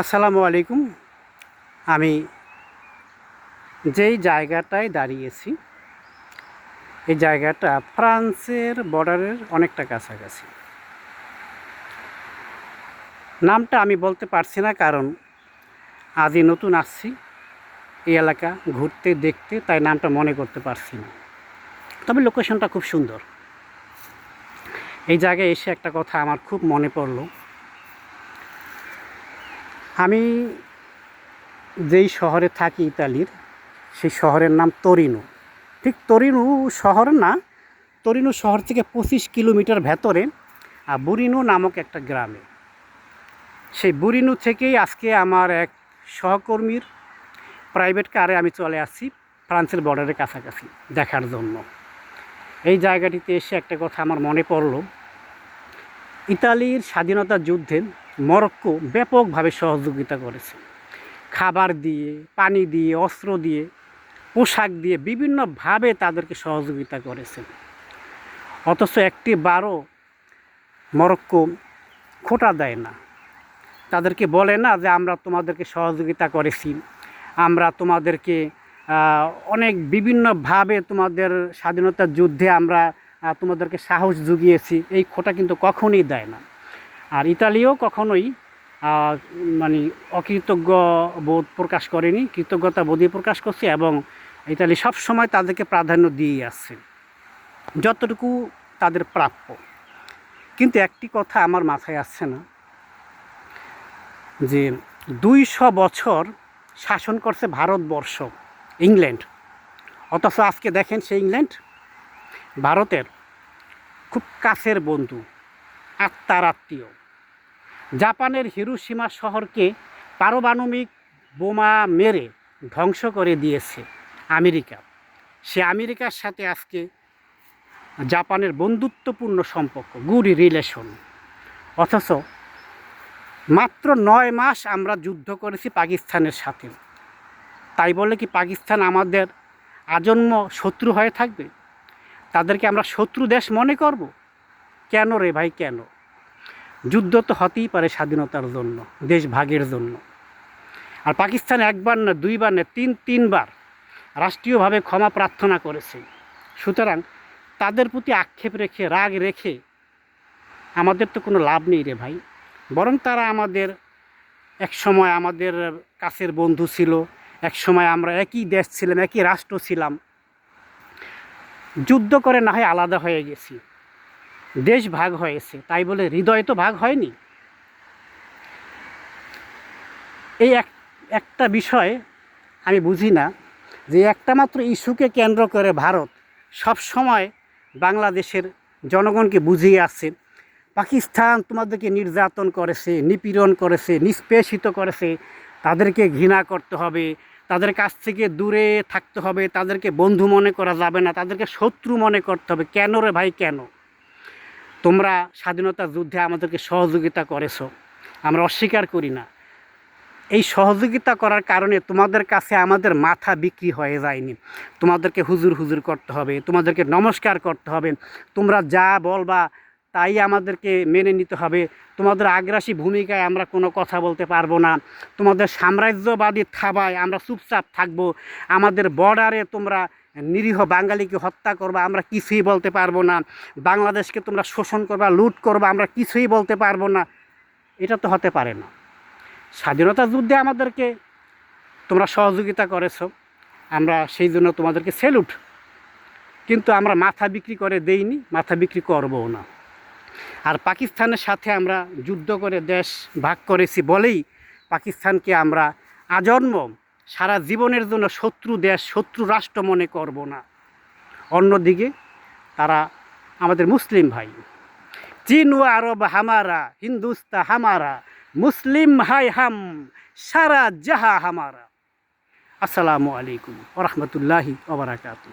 আসসালামু আলাইকুম। আমি যেই জায়গাটায় দাঁড়িয়েছি, এই জায়গাটা ফ্রান্সের বর্ডারের অনেকটা কাছাকাছি। নামটা আমি বলতে পারছি না, কারণ আজই নতুন আসছি। এই এলাকা ঘুরতে, দেখতে, তাই নামটা মনে করতে পারছি না। তবে লোকেশনটা খুব সুন্দর। এই জায়গায় এসে একটা কথা আমার খুব মনে পড়ল। আমি যেই শহরে থাকি ইতালির, সেই শহরের নাম তরিনো। ঠিক তরিনু শহর না, তরিনু শহর থেকে পঁচিশ কিলোমিটার ভেতরে বুরিনু নামক একটা গ্রামে। সেই বুরিনু থেকেই আজকে আমার এক সহকর্মীর প্রাইভেট কারে আমি চলে আসছি, ফ্রান্সের বর্ডারের কাছাকাছি দেখার জন্য। এই জায়গাটিতে এসে একটা কথা আমার মনে পড়ল। ইতালির স্বাধীনতা যুদ্ধে মরক্কো ব্যাপকভাবে সহযোগিতা করেছে। খাবার দিয়ে, পানি দিয়ে, অস্ত্র দিয়ে, পোশাক দিয়ে বিভিন্নভাবে তাদেরকে সহযোগিতা করেছে। অথচ একটি বারও মরক্কো খোটা দেয় না। তাদেরকে বলে না যে, আমরা তোমাদেরকে সহযোগিতা করেছি। আমরা তোমাদেরকে অনেক বিভিন্নভাবে তোমাদের স্বাধীনতার যুদ্ধে আমরা তোমাদেরকে সাহস জুগিয়েছি। এই খোটা কিন্তু কখনই দেয় না। আর ইতালিও কখনোই মানে অকৃতজ্ঞ বোধ প্রকাশ করেনি, কৃতজ্ঞতা বোধই প্রকাশ করছে এবং ইতালি সব সময় তাদেরকে প্রাধান্য দিয়ে আসছে যতটুকু তাদের প্রাপ্য। কিন্তু একটি কথা আমার মাথায় আসছে না, যে দুইশো বছর শাসন করছে ভারতবর্ষ, ইংল্যান্ড। অথচ আজকে দেখেন সেই ইংল্যান্ড, ভারতের খুব কাছের বন্ধু, আত্মার আত্মীয়। জাপানের হিরোসীমা শহরকে পারমাণবিক বোমা মেরে ধ্বংস করে দিয়েছে আমেরিকা। সে আমেরিকার সাথে আজকে জাপানের বন্ধুত্বপূর্ণ সম্পর্ক গুড রিলেশন অথচ মাত্র নয় মাস আমরা যুদ্ধ করেছি পাকিস্তানের সাথে। তাই বলে কি পাকিস্তান আমাদের আজন্ম শত্রু হয়ে থাকবে? তাদেরকে আমরা শত্রু দেশ মনে করব? কেন রে ভাই, কেন? যুদ্ধ তো হতেই পারে স্বাধীনতার জন্য দেশ ভাগের জন্য। আর পাকিস্তান একবার না দুইবার না তিন, তিনবার রাষ্ট্রীয়ভাবে ক্ষমা প্রার্থনা করেছে। সুতরাং তাদের প্রতি আক্ষেপ রেখে, রাগ রেখে আমাদের তো কোনো লাভ নেই রে ভাই। বরং তারা আমাদের, এক সময় আমাদের কাছের বন্ধু ছিল, এক সময় আমরা একই দেশ ছিলাম, একই রাষ্ট্র ছিলাম। যুদ্ধ করে না হয় আলাদা হয়ে গেছি। দেশ ভাগ হয়েছে, তাই বলে হৃদয় তো ভাগ হয়নি। এই এক, একটা বিষয় আমি বুঝি না, যে একটা মাত্র ইস্যুকে কেন্দ্র করে ভারত সব সময় বাংলাদেশের জনগণকে বুঝিয়ে আসছে পাকিস্তান তোমাদেরকে নির্যাতন করেছে, নিপীড়ন করেছে, নিষ্পেষিত করেছে, তাদেরকে ঘৃণা করতে হবে, তাদের কাছ থেকে দূরে থাকতে হবে, তাদেরকে বন্ধু মনে করা যাবে না, তাদেরকে শত্রু মনে করতে হবে। কেন রে ভাই, কেন? তোমরা স্বাধীনতা যুদ্ধে আমাদেরকে সহযোগিতা করেছ। আমরা অস্বীকার করি না। এই সহযোগিতা করার কারণে তোমাদের কাছে আমাদের মাথা বিক্রি হয়ে যায়নি। তোমাদেরকে হুজুর হুজুর করতে হবে, তোমাদেরকে নমস্কার করতে হবে, তোমরা যা বলবা তাই আমাদেরকে মেনে নিতে হবে। তোমাদের আগ্রাসী ভূমিকায় আমরা কোনো কথা বলতে পারব না। তোমাদের সাম্রাজ্যবাদী থাবায় আমরা চুপচাপ থাকব। আমাদের বর্ডারে তোমরা নিরীহ বাঙালিকে হত্যা করবা, আমরা কিছুই বলতে পারব না। বাংলাদেশকে তোমরা শোষণ করবা, লুট করবা, আমরা কিছুই বলতে পারব না। এটা তো হতে পারে না। স্বাধীনতা যুদ্ধে আমাদেরকে তোমরা সহযোগিতা করেছ, আমরা সেই জন্য তোমাদেরকে সেলুট। কিন্তু আমরা মাথা বিক্রি করে দেইনি, মাথা বিক্রি করবও না। আর পাকিস্তানের সাথে আমরা যুদ্ধ করে দেশ ভাগ করেছি বলেই পাকিস্তানকে আমরা আজন্ম সারা জীবনের জন্য শত্রু দেশ, শত্রু রাষ্ট্র মনে করব না। অন্যদিকে, তারা আমাদের মুসলিম ভাই। চীন ও আরব হামারা, হিন্দুস্তা হামারা, মুসলিম হাই হাম, সারা জাহা হামারা। আসসালামু আলাইকুম ওরহমতুল্লাহি ওবরাকাতু